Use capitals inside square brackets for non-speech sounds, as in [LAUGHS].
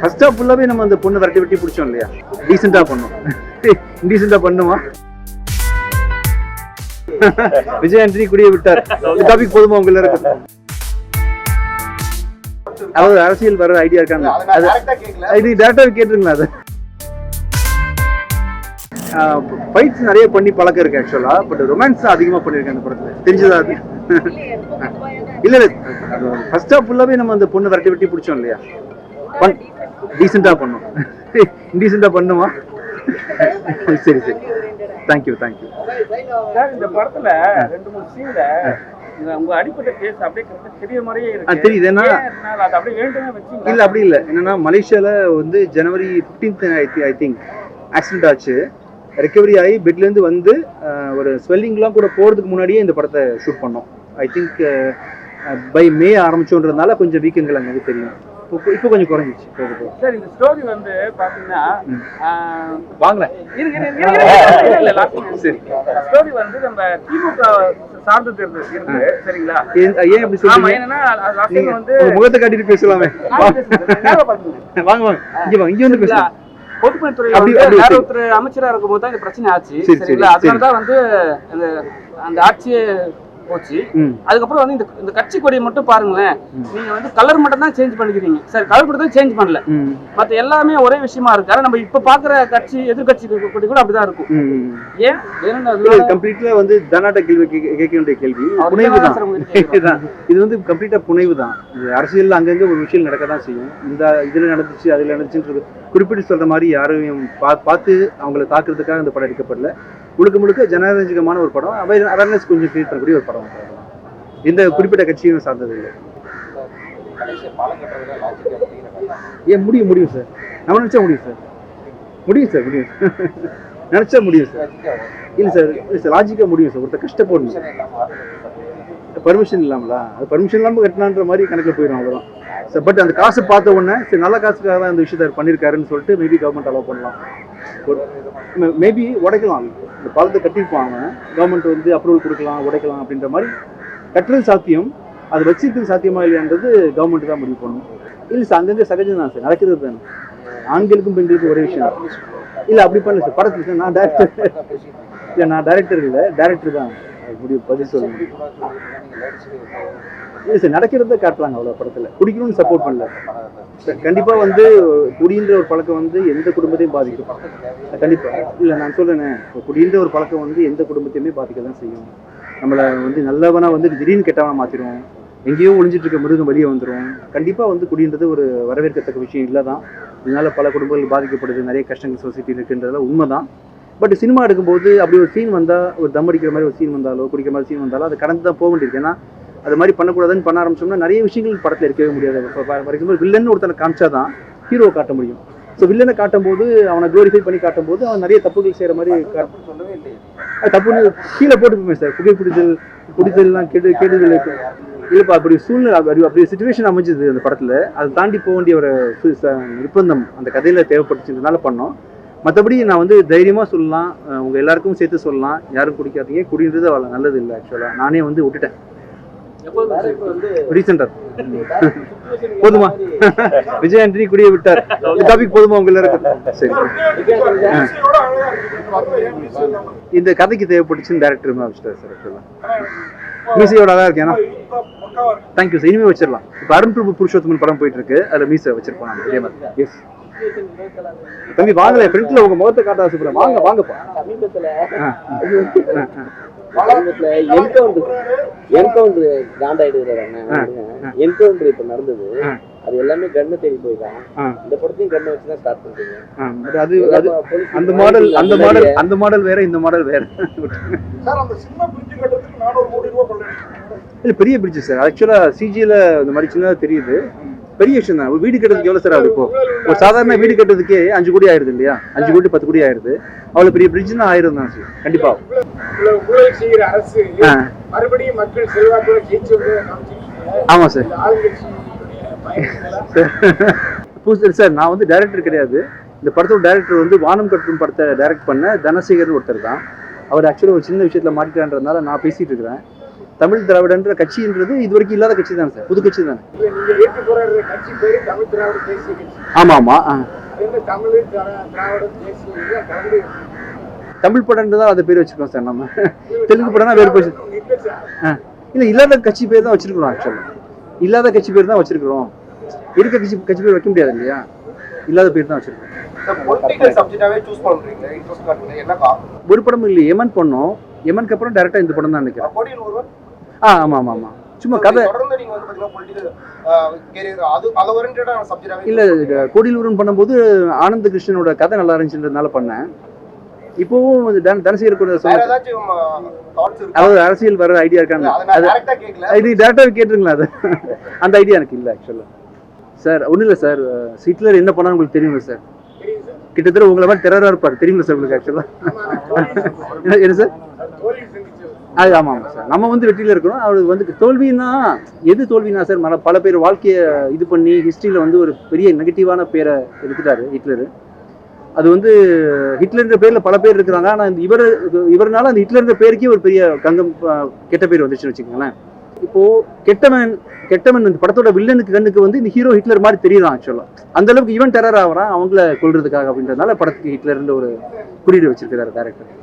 First half ஃபுல்லாவே நம்ம அந்த பொண்ணு விரட்டி வெட்டி பிடிச்சோம் இல்லையா? டீசெண்டா பண்ணோம். இன்டீசெண்டா பண்ணுமா? விஜய் ஆண்டனி குடியை விட்டார். இந்த டாபிக் போதுமா உங்க எல்லாருக்கும்? அதாவது அரசியல் வர ஐடியா இருக்காங்க. அது இது டேரக்டா கேட்டுருங்களா அது. ஃபைட்ஸ் நிறைய பண்ணி பழக்கம் இருக்கு ஆக்சுவலா பட் ரொமான்ஸ் அதிகமா பண்ணிருக்கேன் அந்த படத்துல. தெரிஞ்சதா? அது இல்ல இல்ல. ஃபர்ஸ்ட் ஹாஃப் ஃபுல்லாவே நம்ம அந்த பொண்ணு விரட்டி வெட்டி பிடிச்சோம் இல்லையா? பண் டீசெண்டா பண்ணோம். இன்டீசெண்டா பண்ணுமா? சரி சரி. தேங்க்யூ தேங்க்யூ சார் இந்த படத்துல ரெண்டு மூணு சீன்ல உங்க அடிப்பட்ட கேஸ் அப்படியே correct ஆ தெரிய மாதிரியே ஆ, இருக்கு. தெரியுது. ஏன்னா- ஏன் அதனால அது அப்படியே வேண்டுமே வச்சீங்களா? இல்ல அப்படி இல்ல. என்னன்னா மலேசியால வந்து ஜனவரி 15th ஐ திங்க் ஆக்சிடென்ட் ஆச்சு. ரெக்கவரி ஆகி பெட்ல இருந்து வந்து ஒரு ஸ்வெல்லிங்லாம் கூட போறதுக்கு முன்னாடியே இந்த படத்தை ஷூட் பண்ணோம். ஐ திங்க் பை மே ஆரம்பிச்சோன்றதுனால கொஞ்சம் வீக்கங்கள் அங்கே தெரியும். இப்போ கொஞ்சம் குறைஞ்சிச்சு போக போக. சார் இந்த ஸ்டோரி வந்து பாத்தீங்கன்னா one. சரி. ஸ்டோரி வந்து நம்ம திமுக சார்ந்தது சரிங்களா? ஏன் அப்படி என்னன்னா வந்து முகத்தை காட்டிட்டு பேசலாமே. [LAUGHS] வாங்க வாங்க. இங்க வாங்க இங்க வந்து? பேசலாம் பொதுப்பணித்துறை வேற. ஒருத்தர் அமைச்சரா இருக்கும்போது தான் இந்த பிரச்சனை ஆச்சு சரி, சரி, சரிங்களா? சரி. அதனால தான் வந்து அந்த- அந்த ஆட்சியே போச்சு. அதுக்கப்புறம் வந்து இந்த இந்த கட்சி கொடியை மட்டும் பாருங்களேன். நீங்க வந்து கலர் மட்டும் தான் சேஞ்ச் பண்ணிக்கிறீங்க. சரி கலர் மட்டும் தான் சேஞ்ச் பண்ணல. மத்த எல்லாமே ஒரே விஷயமா இருக்கு ஆனா நம்ம இப்ப பாக்குற கட்சி எதிர்கட்சி கொடி கூட அப்படிதான் இருக்கும். ஏன்? கம்ப்ளீட்ல வந்து தனாட்ட கேள்வி கேட்க வேண்டிய கேள்வி. புனைவு தான். இது வந்து கம்ப்ளீட்டா புனைவு தான். இது அரசியல்ல அங்கங்க ஒரு விஷயம் நடக்க தான் செய்யும். இந்த இதுல நடந்துச்சு அதுல நடந்துச்சுன்றது குறிப்பிட்டு சொல்ற மாதிரி யாரையும் பார்த்து அவங்கள தாக்குறதுக்காக இந்த படம் எடுக்கப்படல. முழுக்க முழுக்க ஜனரஞ்சகமான ஒரு படம். அவேர்னஸ் கொஞ்சம் கிரியேட் பண்ணக்கூடிய ஒரு படம். இந்த குறிப்பிட்ட கட்சியும் சார்ந்தது இல்லை. ஏன் முடியும் முடியும் சார் நம்ம நினச்சா முடியும் சார் முடியும் சார் முடியும். [LAUGHS] நினச்சா முடியும் சார் இல்லை சார் இல்லை சார் லாஜிக்காக முடியும் சார் ஒருத்தர் கஷ்டப்படணும். பர்மிஷன் இல்லாமலா? அது பர்மிஷன் இல்லாமல் கட்டினான்ற மாதிரி கணக்கில் போயிடும் அவ்வளோதான் சார் பட் அந்த காசு பார்த்த உடனே சரி நல்ல காசுக்காக தான் இந்த விஷயத்தை பண்ணியிருக்காருன்னு சொல்லிட்டு மேபி கவர்மெண்ட் அலோவ் பண்ணலாம். மேபி உடைக்கலாம். இந்த பாலத்தை கட்டியிருப்பாங்க. கவர்மெண்ட் வந்து அப்ரூவல் கொடுக்கலாம் உடைக்கலாம் அப்படின்ற மாதிரி கட்டுறது சாத்தியம். அது வச்சிருக்கிறது சாத்தியமா இல்லையான்றது கவர்மெண்ட் தான் முடிவு பண்ணணும். இல்லை சார் அங்கங்கே சகஜம் தான் சார். நடக்கிறது தானே. ஆண்களுக்கும் பெண்களுக்கும் ஒரே விஷயம். இல்லை அப்படி பண்ணல சார். படத்தில் சார் நான் டேரக்டர் இல்லை நான் டேரக்டர் இல்லை டேரக்டர் தான். முடிவு பதில் சொல்லுங்கள் இல்லை சார் நடக்கிறத காட்டுறாங்க அவ்வளோ படத்தில். குடிக்கணும்னு சப்போர்ட் பண்ணல. கண்டிப்பாக வந்து குடின்ற ஒரு பழக்கம் வந்து எந்த குடும்பத்தையும் பாதிக்கும். கண்டிப்பாக இல்லை நான் சொல்றேனே. இப்போ குடின்ற ஒரு பழக்கம் வந்து எந்த குடும்பத்தையுமே பாதிக்க தான் செய்யும். நம்மளை வந்து நல்லவனாக வந்து திடீர்னு கெட்டவனாக மாற்றிடும் எங்கேயோ ஒளிஞ்சிட்டு இருக்க மிருகம் வெளியே வந்துடும் கண்டிப்பாக வந்து குடின்றது ஒரு வரவேற்கத்தக்க விஷயம் இல்லை தான் இதனால் பல குடும்பங்கள் பாதிக்கப்படுது. நிறைய கஷ்டங்கள் சொசைட்டியில் இருக்குன்றதுல உண்மைதான். பட் சினிமா எடுக்கும்போது அப்படி ஒரு சீன் வந்தால் ஒரு தம் அடிக்கிற மாதிரி ஒரு சீன் வந்தாலோ குடிக்கிற மாதிரி சீன் வந்தாலோ அதை கடந்து தான் போக வேண்டியிருக்கு. ஏன்னா அது மாதிரி பண்ணக்கூடாதுன்னு பண்ண ஆரம்பிச்சோம்னா நிறைய விஷயங்கள் படத்தில் இருக்கவே முடியாது. ஃபார் எக்ஸாம்பிள் வில்லன் ஒருத்தனை காமிச்சா தான் ஹீரோ காட்ட முடியும். ஸோ வில்லனை காட்டும்போது அவனை க்ளோரிஃபை பண்ணி காட்டும்போது அவன் நிறைய தப்புகள் செய்கிற மாதிரி காட்டு சொல்லவே இல்லை அது தப்புன்னு கீழே போட்டுப்போமே சார். புகைப்பிடித்தல் குடித்தல்லாம் கெடு கெடுதல். இல்லைப்பா அப்படி சூழ்நிலை அப்படி அப்படி சுச்சுவேஷன் அமைஞ்சது அந்த படத்தில். அதை தாண்டி போக வேண்டிய ஒரு நிர்பந்தம் அந்த கதையில் தேவைப்பட்டுச்சுன்றதுனால பண்ணோம். மற்றபடி நான் வந்து தைரியமாக சொல்லலாம். அஹ் உங்க எல்லாருக்கும் சேர்த்து சொல்லலாம். யாரும் குடிக்காதீங்க. குடின்றது அவ்வளோ நல்லது இல்லை ஆக்சுவலாக நானே வந்து விட்டுட்டேன். ரீசெண்டாக போதுமா? விஜய் ஆண்டனி குடியை விட்டார். டாபிக் போதுமா உங்க எல்லாருக்கும் சரி. இந்த கதைக்கு தேவைப்பட்டுச்சுன்னு டேரக்டர் வச்சுட்டார் சார் ஆக்சுவலாக மீசையோட தான் இருக்கேன். தேங்க்யூ சார் இனிமே வச்சிடலாம். இப்போ அருண் பிரபு புருஷோத்தமன் படம் போயிட்டு இருக்கு அதில் மீசை வச்சிருப்போம் நாங்கள் இதே மாதிரி. எஸ் தம்பி வாங்கல ஃப்ரெண்ட்ல உங்க முகத்தை காட்ட ஆசைப்படுறேன் வாங்க வாங்கப்பா. சமீபத்துல. சமீபத்துல என்கவுண்டர் என்கவுண்டர் காண்டாயிடுறாங்க என்கவுண்டர் இப்ப நடந்தது. அது எல்லாமே கண்ணை தேடி போயிட்டான் இந்த படத்தையும் கண்ணை வச்சு தான் ஸ்டார்ட் but அது அது அந்த மாடல் அந்த மாடல் அந்த மாடல் வேற இந்த மாடல் வேற. சார் அந்த சின்ன பிரிட்ஜ் கட்டுறதுக்கு நானூறு கோடி ரூபாய் கொள்ளை. இல்ல பெரிய பிரிட்ஜ் சார் ஆக்சுவலா சிஜில இந்த மாதிரி சின்னதா தெரியுது. பெரிய விஷயம் தான் வீடு கட்டுறதுக்கு எவ்வளவு சார் ஆகுது இப்போ ஒரு சாதாரண வீடு கட்டுறதுக்கே அஞ்சு கோடி ஆயிருது இல்லையா? அஞ்சு கோடி பத்து கோடி ஆயிருது அவ்வளவு பெரிய பிரிட்ஜ்னா ஆயிரம் தான் சார் கண்டிப்பா. இவ்வளவு ஊழல் செய்கிற அரசு ஆ, மறுபடியும் மக்கள் செல்வாக்குடன் ஜெயிச்சு வந்து காமிச்சிருக்கீங்க. ஆமா சார். புதுசு சார் நான் வந்து டைரக்டர் கிடையாது. இந்த படத்தோட டைரக்டர் வந்து வானம் கட்டும் படத்தை டைரக்ட் பண்ண தனசேகர்னு ஒருத்தர் தான். அவர் ஆக்சுவலாக ஒரு சின்ன விஷயத்தில் மாட்டிட்டான்றதுனால நான் பேசிட்டு இருக்கிறேன். தமிழ் திராவிடன்ற கட்சின்றது இது வரைக்கும் இல்லாத கட்சி தான் சார். புது கட்சி தானே. பேரு ஆமா ஆமா தமிழ் படம்னு தான் அதை பேர் வச்சிருக்கோம் சார் நம்ம. தெலுங்கு படம்னா வேறு போச்சு. இல்ல இல்லாத கட்சி பேர் தான் வச்சிருக்கிறோம் ஆக்சுவலா இல்லாத கட்சி பேர் தான் வச்சிருக்கிறோம். இருக்க கட்சி கட்சி பேர் வைக்க முடியாது இல்லையா? இல்லாத பேர் தான் வச்சிருக்கோம். ஒரு படம் இல்லை எமன் பண்ணோம். எமனுக்கு அப்புறம் டேரக்டா இந்த படம் தான் நினைக்கிறேன். ஆ ஆமா ஆமா ஆமா. சும்மா கதை இல்ல கோடியிலூரன் பண்ணும்போது ஆனந்த கிருஷ்ணனோட கதை நல்லா இருந்துச்சுன்றதுனால பண்ணேன். இப்போவும் தன- தனசேகர் கூட அதாவது அரசியல் வர ஐடியா இருக்காங்க இது டேரக்டாக கேட்டுருங்களா அது. அந்த ஐடியா எனக்கு இல்லை ஆக்சுவலாக சார் ஒன்றும் இல்லை சார். ஹிட்லர் என்ன பண்ணான்னு உங்களுக்கு தெரியுங்களா சார்? தெரியும் சார். கிட்டத்தட்ட உங்களை மாதிரி டெரராக இருப்பார். தெரியுங்களா சார் உங்களுக்கு ஆக்சுவலாக என்ன சார்? அது ஆமாம் ஆமாம் சார். நம்ம வந்து வெற்றியில் இருக்கிறோம். அவர் வந்து தோல்வின்னா எது தோல்வினா சார் மல பல பேர் வாழ்க்கையை இது பண்ணி ஹிஸ்ட்ரியில் வந்து ஒரு பெரிய நெகட்டிவான பேரை எடுத்துட்டாரு ஹிட்லர். அது வந்து ஹிட்லர்ன்ற பேரில் பல பேர் இருக்கிறாங்க. ஆனால் இந்த இவர் இவர்னால அந்த ஹிட்லர்ன்ற பேருக்கே ஒரு பெரிய கங்கம் கெட்ட பேர் வந்துச்சுன்னு வச்சுக்கோங்களேன். இப்போது கெட்டவன் கெட்டவன் இந்த படத்தோட வில்லனுக்கு கண்ணுக்கு வந்து இந்த ஹீரோ ஹிட்லர் மாதிரி தெரியுதான் ஆக்சுவலாக அந்த அளவுக்கு இவன் டெரர் ஆகிறான் அவங்கள கொள்றதுக்காக அப்படின்றதுனால படத்துக்கு ஹிட்லர்ன்ற ஒரு குறியீடு வச்சிருக்கிறாரு டேரக்டர்